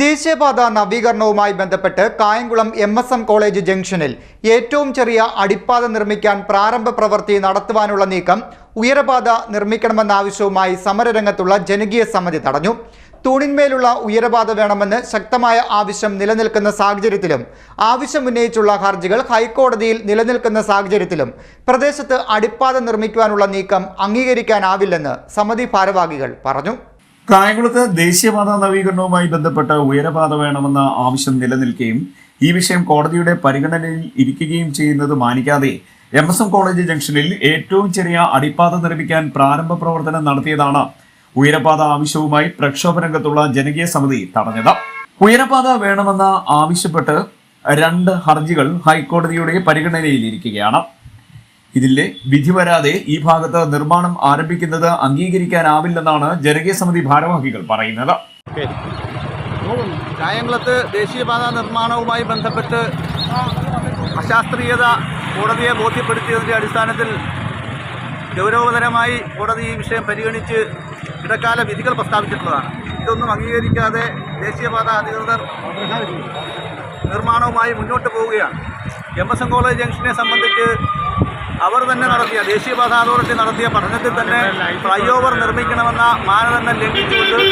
ദേശീയപാത നവീകരണവുമായി ബന്ധപ്പെട്ട് Kayamkulam M S M college ജംഗ്ഷനിൽ ഏറ്റവും ചെറിയ അടിപ്പാത നിർമ്മിക്കാൻ പ്രാരംഭ പ്രവൃത്തി നടത്തുവാനുള്ള നീക്കം ഉയരപാത നിർമ്മിക്കണമെന്ന ആവശ്യവുമായി സമരരംഗത്തുള്ള ജനകീയ സമിതി തടഞ്ഞു. തൂണിന്മേലുള്ള ഉയരപാത വേണമെന്ന് ശക്തമായ ആവശ്യം നിലനിൽക്കുന്ന സാഹചര്യത്തിലും ആവശ്യം ഉന്നയിച്ചുള്ള ഹർജികൾ ഹൈക്കോടതിയിൽ നിലനിൽക്കുന്ന സാഹചര്യത്തിലും പ്രദേശത്ത് അടിപ്പാത നിർമ്മിക്കുവാനുള്ള നീക്കം അംഗീകരിക്കാനാവില്ലെന്ന് സമിതി ഭാരവാഹികൾ പറഞ്ഞു. കായംകുളത്ത് ദേശീയപാത നവീകരണവുമായി ബന്ധപ്പെട്ട് ഉയരപാത വേണമെന്ന ആവശ്യം നിലനിൽക്കുകയും ഈ വിഷയം കോടതിയുടെ പരിഗണനയിൽ ഇരിക്കുകയും ചെയ്യുന്നത് മാനിക്കാതെ എം എസ് എം കോളേജ് ജംഗ്ഷനിൽ ഏറ്റവും ചെറിയ അടിപ്പാത നിർമ്മിക്കാൻ പ്രാരംഭ പ്രവർത്തനം നടത്തിയതാണ് ഉയരപാത ആവശ്യവുമായി പ്രക്ഷോഭ രംഗത്തുള്ള ജനകീയ സമിതി തടഞ്ഞത്. ഉയരപാത വേണമെന്ന ആവശ്യപ്പെട്ട് രണ്ട് ഹർജികൾ ഹൈക്കോടതിയുടെ പരിഗണനയിൽ ഇരിക്കുകയാണ് ഇതിലെ വിധി വരാതെ ഈ ഭാഗത്ത് നിർമ്മാണം ആരംഭിക്കുന്നത് അംഗീകരിക്കാനാവില്ലെന്നാണ് ജനകീയ സമിതി ഭാരവാഹികൾ പറയുന്നത്. കായംകുളത്ത് ദേശീയപാത നിർമ്മാണവുമായി ബന്ധപ്പെട്ട് അശാസ്ത്രീയത കോടതിയെ ബോധ്യപ്പെടുത്തിയതിന്റെ അടിസ്ഥാനത്തിൽ ഗൗരവതരമായി കോടതി ഈ വിഷയം പരിഗണിച്ച് ഇടക്കാല വിധികൾ പ്രസ്താവിച്ചിട്ടുള്ളതാണ്. ഇതൊന്നും അംഗീകരിക്കാതെ ദേശീയപാത അധികൃതർ നിർമ്മാണവുമായി മുന്നോട്ട് പോവുകയാണ്. എം എസ് എം കോളേജ് ജംഗ്ഷനെ സംബന്ധിച്ച് അവർ തന്നെ നടത്തിയ ദേശീയപാത അതോറിറ്റി നടത്തിയ പഠനത്തിൽ തന്നെ ഫ്ലൈ ഓവർ നിർമ്മിക്കണമെന്ന മാനദണ്ഡം ലംഘിച്ചുകൊണ്ട്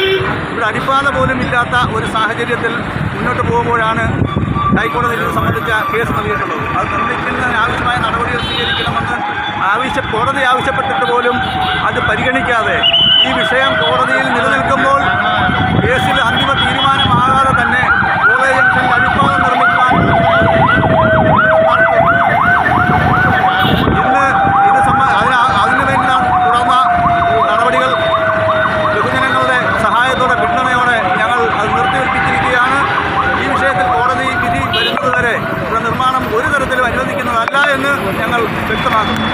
ഇവിടെ അടിപ്പാത പോലും ഇല്ലാത്ത ഒരു സാഹചര്യത്തിൽ മുന്നോട്ട് പോകുമ്പോഴാണ് ഹൈക്കോടതി ഇത് സംബന്ധിച്ച കേസ് നൽകിയിട്ടുള്ളത്. അത് നിർമ്മിക്കുന്നതിന് ആവശ്യമായ നടപടികൾ സ്വീകരിക്കണമെന്ന് ആവശ്യ കോടതി ആവശ്യപ്പെട്ടിട്ട് പോലും അത് പരിഗണിക്കാതെ ഈ വിഷയം കോടതിയിൽ നിലനിൽക്കുമ്പോൾ കേസിൽ അന്തിമ തീരുമാനമാകാതെ തന്നെ കോളേജ് ജംഗ്ഷനിൽ അടിപ്പാത നിർമ്മിക്കാൻ ഇന്ന് ഇത് സംബ അതിന് അതിനു വേണ്ടി നാം തുടർന്ന നടപടികൾ ബഹുജനങ്ങളുടെ സഹായത്തോടെ പിന്തുണയോടെ ഞങ്ങൾ അത് നിർത്തിവെപ്പിച്ചിരിക്കുകയാണ് ഈ വിഷയത്തിൽ കോടതി വിധി വരുന്നതുവരെ ഇവിടെ നിർമ്മാണം ഒരു തരത്തിലും അനുവദിക്കുന്നതല്ല എന്ന് ഞങ്ങൾ വ്യക്തമാക്കുന്നു.